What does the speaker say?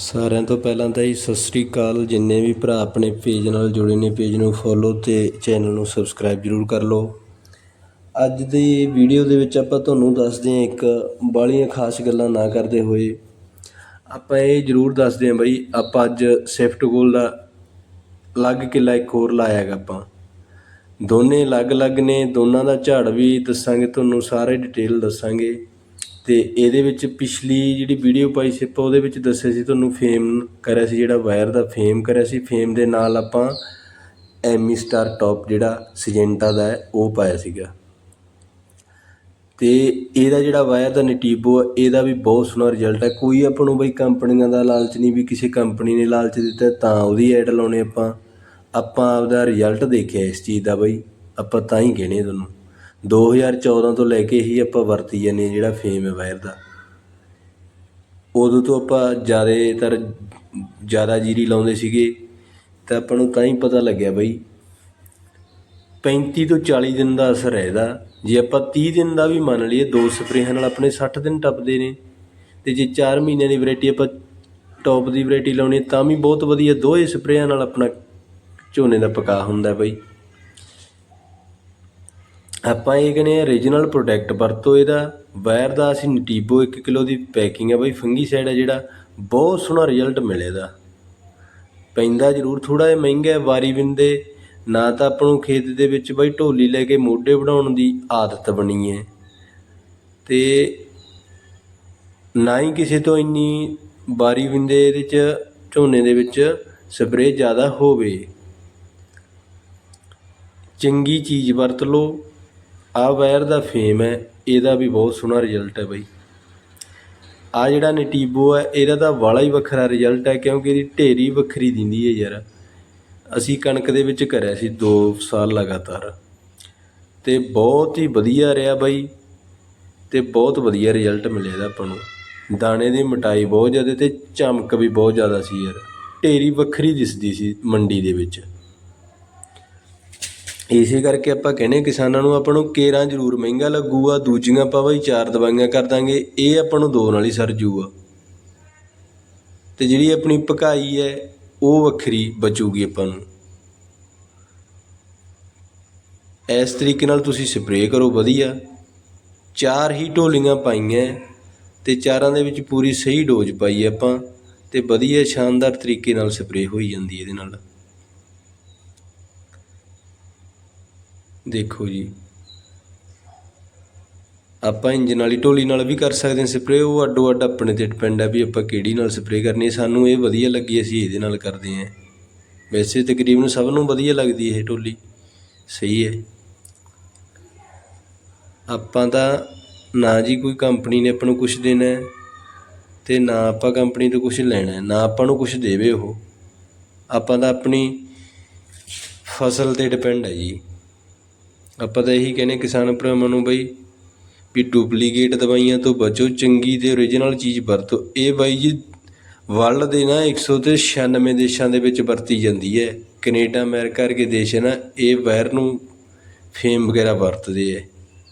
ਸਾਰਿਆਂ ਤੋਂ ਪਹਿਲਾਂ ਤਾਂ ਜੀ ਸਤਿ ਸ੍ਰੀ ਅਕਾਲ। ਜਿੰਨੇ ਵੀ ਭਰਾ ਆਪਣੇ ਪੇਜ ਨਾਲ ਜੁੜੇ ਨੇ ਪੇਜ ਨੂੰ ਫੋਲੋ ਤੇ ਚੈਨਲ ਨੂੰ ਸਬਸਕ੍ਰਾਈਬ ਜਰੂਰ ਕਰ ਲਓ। ਅੱਜ ਦੀ ਵੀਡੀਓ ਦੇ ਵਿੱਚ ਆਪਾਂ ਤੁਹਾਨੂੰ ਦੱਸਦੇ ਹਾਂ ਇੱਕ ਬਾਲੀਆਂ ਖਾਸ ਗੱਲਾਂ ਨਾ ਕਰਦੇ ਹੋਏ। ਆਪਾਂ ਇਹ ਜਰੂਰ ਦੱਸਦੇ ਹਾਂ ਬਈ, ਆਪਾਂ ਅੱਜ ਸਿਫਟ ਗੋਲ ਦਾ ਅਲੱਗ ਕਿੱਲਾ ਇੱਕ ਹੋਰ ਲਾਇਆ ਆਪਾਂ। ਦੋਨੇ ਅਲੱਗ-ਅਲੱਗ ਨੇ, ਦੋਨਾਂ ਦਾ ਝਾੜ ਵੀ ਦੱਸਾਂਗੇ, ਤੁਹਾਨੂੰ ਸਾਰੇ ਡਿਟੇਲ ਦੱਸਾਂਗੇ। ਅਤੇ ਇਹਦੇ ਵਿੱਚ ਪਿਛਲੀ ਜਿਹੜੀ ਵੀਡੀਓ ਪਾਈ ਸੀ, ਆਪਾਂ ਉਹਦੇ ਵਿੱਚ ਦੱਸਿਆ ਸੀ, ਤੁਹਾਨੂੰ ਫੇਮ ਕਰਿਆ ਸੀ ਜਿਹੜਾ ਵਾਇਰ ਦਾ ਫੇਮ ਕਰਿਆ ਸੀ। ਫੇਮ ਦੇ ਨਾਲ ਆਪਾਂ ਐਮੀ ਸਟਾਰ ਟੌਪ ਜਿਹੜਾ ਸਿਜੈਂਟਾ ਦਾ ਹੈ, ਉਹ ਪਾਇਆ ਸੀਗਾ। ਤੇ ਇਹਦਾ ਜਿਹੜਾ ਵਾਇਰ ਦਾ ਨਟੀਬੋ ਆ ਇਹਦਾ ਵੀ ਬਹੁਤ ਸੋਹਣਾ ਰਿਜ਼ਲਟ ਹੈ। ਕੋਈ ਆਪਾਂ ਨੂੰ ਬਈ ਕੰਪਨੀਆਂ ਦਾ ਲਾਲਚ ਨਹੀਂ ਵੀ ਕਿਸੇ ਕੰਪਨੀ ਨੇ ਲਾਲਚ ਦਿੱਤਾ, ਤਾਂ ਉਹਦੀ ਐਡ ਲਾਉਣੇ ਆਪਾਂ। ਆਪਾਂ ਆਪਦਾ ਰਿਜ਼ਲਟ ਦੇਖਿਆ ਇਸ ਚੀਜ਼ ਦਾ ਬਈ, ਆਪਾਂ ਤਾਂ ਹੀ ਕਹਿਣੇ ਤੁਹਾਨੂੰ। 2014 ਤੋਂ ਲੈ ਕੇ ਹੀ ਆਪਾਂ ਵਰਤੀ ਜਾਂਦੇ ਹਾਂ ਜਿਹੜਾ ਫੇਮ ਹੈ ਵਾਇਰ ਦਾ। ਉਦੋਂ ਤੋਂ ਆਪਾਂ ਜ਼ਿਆਦਾਤਰ ਜ਼ਿਆਦਾ ਜੀਰੀ ਲਾਉਂਦੇ ਸੀਗੇ, ਤਾਂ ਆਪਾਂ ਨੂੰ ਤਾਂ ਹੀ ਪਤਾ ਲੱਗਿਆ ਬਈ 35 ਤੋਂ 40 ਦਿਨ ਦਾ ਅਸਰ ਹੈ ਇਹਦਾ। ਜੇ ਆਪਾਂ 30 ਦਿਨ ਦਾ ਵੀ ਮੰਨ ਲਈਏ, ਦੋ ਸਪਰੇਹਾਂ ਨਾਲ ਆਪਣੇ 60 ਦਿਨ ਟੱਪਦੇ ਨੇ, ਤੇ ਜੇ 4 ਮਹੀਨਿਆਂ ਦੀ ਵੈਰਾਈਟੀ ਆਪਾਂ ਟੌਪ ਦੀ ਵੈਰਾਈਟੀ ਲਾਉਣੀ ਤਾਂ ਵੀ ਬਹੁਤ ਵਧੀਆ ਦੋਏ ਸਪਰੇਹਾਂ ਨਾਲ ਆਪਣਾ ਝੋਨੇ ਦਾ ਪਕਾ ਹੁੰਦਾ ਬਈ। ਆਪਾਂ ਇਹ ਕਹਿੰਦੇ ਆ ਰੀਜਨਲ ਪ੍ਰੋਡਕਟ ਵਰਤੋ ਇਹਦਾ ਵਾਇਰ ਦਾ ਅਸੀਂ ਨਟੀਬੋ 1 ਕਿਲੋ ਦੀ ਪੈਕਿੰਗ ਹੈ ਬਈ ਫੰਗੀਸਾਈਡ ਹੈ ਜਿਹੜਾ, ਬਹੁਤ ਸੋਹਣਾ ਰਿਜ਼ਲਟ ਮਿਲੇ ਇਹਦਾ। ਪੈਂਦਾ ਜ਼ਰੂਰ ਥੋੜਾ ਜਿਹਾ ਮਹਿੰਗਾ ਹੈ, ਵਾਰੀ ਬਿੰਦੇ ਨਾ ਤਾਂ ਆਪਾਂ ਨੂੰ ਖੇਤ ਦੇ ਵਿੱਚ ਬਈ ਢੋਲੀ ਲੈ ਕੇ ਮੋਢੇ ਬਣਾਉਣ ਦੀ ਆਦਤ ਬਣੀ ਹੈ। ਤੇ ਨਾ ਹੀ ਕਿਸੇ ਤੋਂ ਇੰਨੀ ਵਾਰੀ ਬਿੰਦੇ ਇਹਦੇ ਚ, ਝੋਨੇ ਦੇ ਵਿੱਚ ਸਪਰੇਅ ਜ਼ਿਆਦਾ ਹੋਵੇ। ਚੰਗੀ ਚੀਜ਼ ਵਰਤ ਲਓ। ਆ ਵਾਇਰ ਦਾ ਫੇਮ ਹੈ, ਇਹਦਾ ਵੀ ਬਹੁਤ ਸੋਹਣਾ ਰਿਜ਼ਲਟ ਹੈ ਬਾਈ। ਆ ਜਿਹੜਾ ਨਟੀਬੋ ਹੈ, ਇਹਦਾ ਤਾਂ ਵਾਲਾ ਹੀ ਵੱਖਰਾ ਰਿਜ਼ਲਟ ਹੈ, ਕਿਉਂਕਿ ਇਹਦੀ ਢੇਰੀ ਵੱਖਰੀ ਦਿੰਦੀ ਹੈ ਯਾਰ। ਅਸੀਂ ਕਣਕ ਦੇ ਵਿੱਚ ਕਰਿਆ ਸੀ 2 ਸਾਲ ਲਗਾਤਾਰ। ਤੇ ਬਹੁਤ ਹੀ ਵਧੀਆ ਰਿਹਾ ਬਾਈ, ਤੇ ਬਹੁਤ ਵਧੀਆ ਰਿਜ਼ਲਟ ਮਿਲਿਆ ਇਹਦਾ ਆਪਾਂ ਨੂੰ। ਦਾਣੇ ਦੀ ਮਟਾਈ ਬਹੁਤ ਜ਼ਿਆਦਾ, ਤੇ ਚਮਕ ਵੀ ਬਹੁਤ ਜ਼ਿਆਦਾ ਸੀ ਯਾਰ। ਢੇਰੀ ਵੱਖਰੀ ਦਿਸਦੀ ਸੀ ਮੰਡੀ ਦੇ ਵਿੱਚ। ਇਸੇ ਕਰਕੇ ਆਪਾਂ ਕਹਿੰਦੇ ਕਿਸਾਨਾਂ ਨੂੰ ਆਪਾਂ ਨੂੰ ਕੇਰਾਂ ਜ਼ਰੂਰ ਮਹਿੰਗਾ ਲੱਗੂਗਾ, ਦੂਜੀਆਂ ਆਪਾਂ ਬਈ ਚਾਰ ਦਵਾਈਆਂ ਕਰ ਦਾਂਗੇ, ਇਹ ਆਪਾਂ ਨੂੰ ਦੋ ਨਾਲ ਹੀ ਸਰ ਜੂਗਾ। ਤੇ ਜਿਹੜੀ ਆਪਣੀ ਪਕਾਈ ਹੈ, ਉਹ ਵੱਖਰੀ ਬਚੂਗੀ ਆਪਾਂ ਨੂੰ। ਇਸ ਤਰੀਕੇ ਨਾਲ ਤੁਸੀਂ ਸਪਰੇਅ ਕਰੋ ਵਧੀਆ। ਚਾਰ ਹੀ ਢੋਲੀਆਂ ਪਾਈਆਂ ਤੇ ਚਾਰਾਂ ਦੇ ਵਿੱਚ ਪੂਰੀ ਸਹੀ ਡੋਜ਼ ਪਾਈ ਆਪਾਂ, ਤੇ ਵਧੀਆ ਸ਼ਾਨਦਾਰ ਤਰੀਕੇ ਨਾਲ ਸਪਰੇਅ ਹੋਈ ਜਾਂਦੀ ਇਹਦੇ ਨਾਲ। ਦੇਖੋ ਜੀ। ਆਪਾਂ ਇੰਜਨ ਵਾਲੀ ਢੋਲੀ ਨਾਲ ਵੀ ਕਰ ਸਕਦੇ ਹਾਂ ਸਪਰੇਅ ਉਹ ਅੱਡੋ ਅੱਡ ਆਪਣੇ ਤੇ ਡਿਪੈਂਡ ਹੈ ਵੀ ਆਪਾਂ ਕਿਹੜੀ ਨਾਲ ਸਪਰੇਅ ਕਰਨੀ ਹੈ। ਸਾਨੂੰ ਇਹ ਵਧੀਆ ਲੱਗੀ, ਅਸੀਂ ਇਹਦੇ ਨਾਲ ਕਰਦੇ ਹਾਂ। ਵੈਸੇ ਤਕਰੀਬਨ ਸਭ ਨੂੰ ਵਧੀਆ ਲੱਗਦੀ ਇਹ ਢੋਲੀ ਸਹੀ ਹੈ। ਆਪਾਂ ਤਾਂ ਨਾ ਜੀ ਕੋਈ ਕੰਪਨੀ ਨੇ ਆਪਾਂ ਨੂੰ ਕੁਝ ਦੇਣਾ ਹੈ ਤੇ ਨਾ ਆਪਾਂ ਕੰਪਨੀ ਤੋਂ ਕੁਝ ਲੈਣਾ ਹੈ, ਨਾ ਆਪਾਂ ਨੂੰ ਕੁਝ ਦੇਵੇ ਉਹ। ਆਪਾਂ ਤਾਂ ਆਪਣੀ ਫਸਲ ਤੇ ਡਿਪੈਂਡ ਹੈ ਜੀ। ਆਪਾਂ ਤਾਂ ਇਹੀ ਕਹਿੰਦੇ ਕਿਸਾਨ ਭਰਾਵਾਂ ਨੂੰ ਬਈ ਵੀ ਡੁਪਲੀਕੇਟ ਦਵਾਈਆਂ ਤੋਂ ਬਚੋ, ਚੰਗੀ ਤੇ ਓਰੀਜਨਲ ਚੀਜ਼ ਵਰਤੋ। ਇਹ ਬਾਈ ਜੀ ਵਰਲਡ ਦੇ ਨਾ 196 ਦੇਸ਼ਾਂ ਦੇ ਵਿੱਚ ਵਰਤੀ ਜਾਂਦੀ ਹੈ। ਕੈਨੇਡਾ, ਅਮਰੀਕਾ ਵਰਗੇ ਦੇਸ਼ ਹੈ ਨਾ, ਇਹ ਵਾਇਰ ਨੂੰ ਫੇਮ ਵਗੈਰਾ ਵਰਤਦੇ ਹੈ।